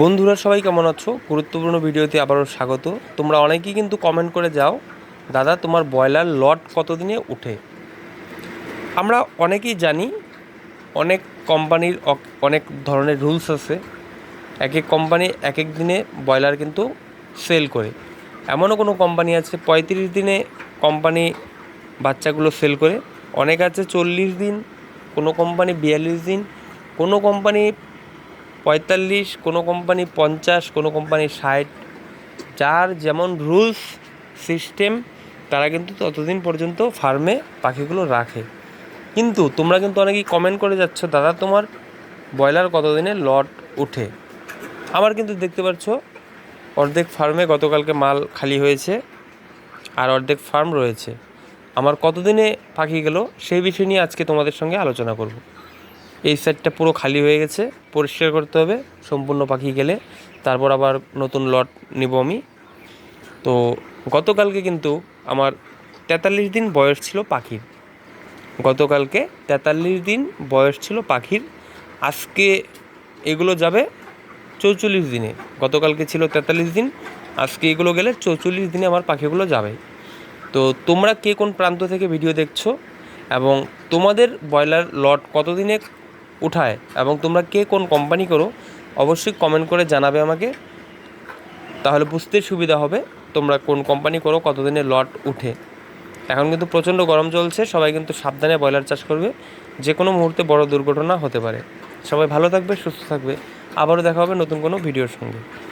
বন্ধুরা, সবাই কেমন আছো? গুরুত্বপূর্ণ ভিডিওতে আবারও স্বাগত। তোমরা অনেকেই কিন্তু কমেন্ট করে যাও, দাদা, তোমার ব্রয়লার লট কতদিনে উঠে? আমরা অনেকেই জানি, অনেক কোম্পানির অনেক ধরনের রুলস আছে। এক এক কোম্পানি এক এক দিনে ব্রয়লার কিন্তু সেল করে। এমনও কোনো কোম্পানি আছে, পঁয়ত্রিশ দিনে কোম্পানি বাচ্চাগুলো সেল করে। অনেক আছে চল্লিশ দিন, কোনো কোম্পানি বিয়াল্লিশ দিন, কোনো কোম্পানি পঁয়তাল্লিশ, কোনো কোম্পানি পঞ্চাশ, কোনো কোম্পানি ষাট। যার যেমন রুলস সিস্টেম তারা কিন্তু ততদিন পর্যন্ত ফার্মে পাখিগুলো রাখে। কিন্তু তোমরা কিন্তু অনেকেই কমেন্ট করে যাচ্ছ, দাদা, তোমার ব্রয়লার কতদিনে লট উঠে আমার কিন্তু দেখতে পাচ্ছ, অর্ধেক ফার্মে গতকালকে মাল খালি হয়েছে আর অর্ধেক ফার্ম রয়েছে। আমার কতদিনে পাখি গেল, সেই বিষয় নিয়ে আজকে তোমাদের সঙ্গে আলোচনা করব। এই সাইডটা পুরো খালি হয়ে গেছে, পরিষ্কার করতে হবে, সম্পূর্ণ পাখি গেলে। তারপর আবার নতুন লট নিব আমি। তো গতকালকে কিন্তু আমার তেতাল্লিশ দিন বয়স ছিল পাখির। গতকালকে তেতাল্লিশ দিন বয়স ছিল পাখির। আজকে এগুলো যাবে চৌচল্লিশ দিনে। গতকালকে ছিল তেতাল্লিশ দিন, আজকে এগুলো গেলে চৌচল্লিশ দিনে আমার পাখিগুলো যাবে। তো তোমরা কে কোন প্রান্ত থেকে ভিডিও দেখছ এবং তোমাদের ব্রয়লার লট কতদিনে উঠায় এবং তোমরা কে কোন কোম্পানি করো, অবশ্যই কমেন্ট করে জানাবে আমাকে। তাহলে বুঝতে সুবিধা হবে তোমরা কোন কোম্পানি করো, কতদিনে লট উঠে। এখন কিন্তু প্রচণ্ড গরম চলছে, সবাই কিন্তু সাবধানে ব্রয়লার চাষ করবে। যে কোনো মুহূর্তে বড় দুর্ঘটনা হতে পারে। সবাই ভালো থাকবে, সুস্থ থাকবে। আবারও দেখা হবে নতুন কোনো ভিডিওর সঙ্গে।